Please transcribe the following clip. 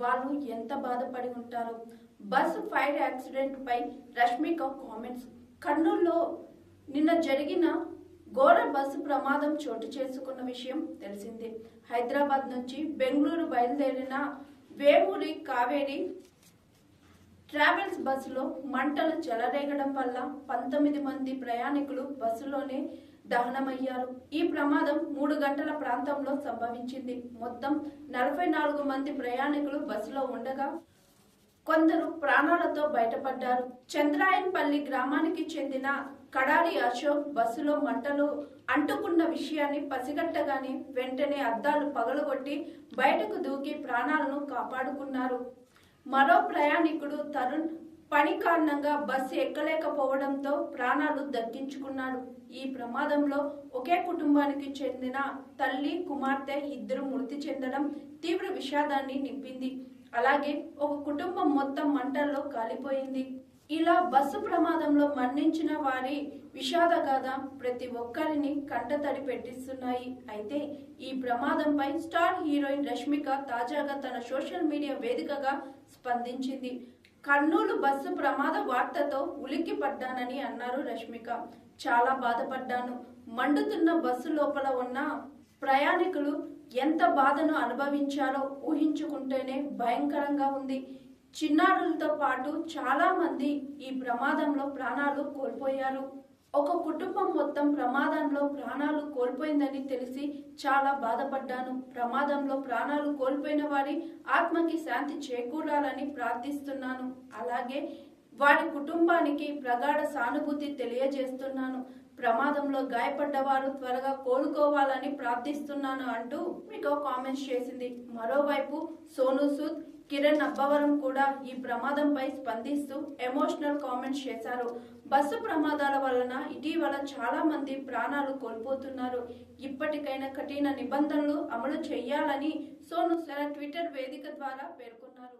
వాళ్ళు ఎంత బాధపడి ఉంటారు? బస్సు ఫైర్ యాక్సిడెంట్ పై రష్మిక కామెంట్స్. కర్నూలులో నిన్న జరిగిన ఘోర బస్సు ప్రమాదం చోటు చేసుకున్న విషయం తెలిసిందే. హైదరాబాద్ నుంచి బెంగళూరు బయలుదేరిన వేమూరి కావేరి ట్రావెల్స్ బస్సులో మంటలు చెలరేగడం వల్ల పంతొమ్మిది మంది ప్రయాణికులు బస్సులోనే దహనమయ్యారు. ఈ ప్రమాదం మూడు గంటల ప్రాంతంలో సంభవించింది. మొత్తం నలభై నాలుగు మంది ప్రయాణికులు బస్సులో ఉండగా కొందరు ప్రాణాలతో బయటపడ్డారు. చంద్రాయన్పల్లి గ్రామానికి చెందిన కడారి అశోక్ బస్సులో మంటలు అంటుకున్న విషయాన్ని పసిగట్టగానే వెంటనే అద్దాలు పగలగొట్టి బయటకు దూకి ప్రాణాలను కాపాడుకున్నారు. మరో ప్రయాణికుడు తరుణ్ పని కారణంగా బస్సు ఎక్కలేకపోవడంతో ప్రాణాలు దక్కించుకున్నాడు. ఈ ప్రమాదంలో ఒకే కుటుంబానికి చెందిన తల్లి కుమార్తె ఇద్దరు మృతి చెందడం తీవ్ర విషాదాన్ని నింపింది. అలాగే ఒక కుటుంబం మొత్తం మంటల్లో కాలిపోయింది. ఇలా బస్సు ప్రమాదంలో మరణించిన వారి విషాద గాథ ప్రతి ఒక్కరిని కంటతడి పెట్టిస్తున్నాయి. అయితే ఈ ప్రమాదంపై స్టార్ హీరోయిన్ రష్మిక తాజాగా తన సోషల్ మీడియా వేదికగా స్పందించింది. కర్నూలు బస్సు ప్రమాద వార్తతో ఉలిక్కి పడ్డానని అన్నారు రష్మిక. చాలా బాధపడ్డాను. మండుతున్న బస్సు లోపల ఉన్న ప్రయాణికులు ఎంత బాధను అనుభవించాలో ఊహించుకుంటేనే భయంకరంగా ఉంది. చిన్నారులతో పాటు చాలా మంది ఈ ప్రమాదంలో ప్రాణాలు కోల్పోయారు. ఒక కుటుంబం మొత్తం ప్రమాదంలో ప్రాణాలు కోల్పోయిందని తెలిసి చాలా బాధపడ్డాను. ప్రమాదంలో ప్రాణాలు కోల్పోయిన వారి ఆత్మకి శాంతి చేకూరాలని ప్రార్థిస్తున్నాను. అలాగే వారి కుటుంబానికి ప్రగాఢ సానుభూతి తెలియజేస్తున్నాను. ప్రమాదంలో గాయపడ్డవారు త్వరగా కోలుకోవాలని ప్రార్థిస్తున్నాను అంటూ మీకు కామెంట్స్ చేసింది. మరోవైపు సోను సూద్ కిరణ్ అబ్బవరం కూడా ఈ ప్రమాదంపై స్పందిస్తూ ఎమోషనల్ కామెంట్స్ చేశారు. బస్సు ప్రమాదాల వలన ఇటీవల చాలా మంది ప్రాణాలు కోల్పోతున్నారు. ఇప్పటికైనా కఠిన నిబంధనలు అమలు చేయాలని సోను ట్విట్టర్ వేదిక ద్వారా పేర్కొన్నారు.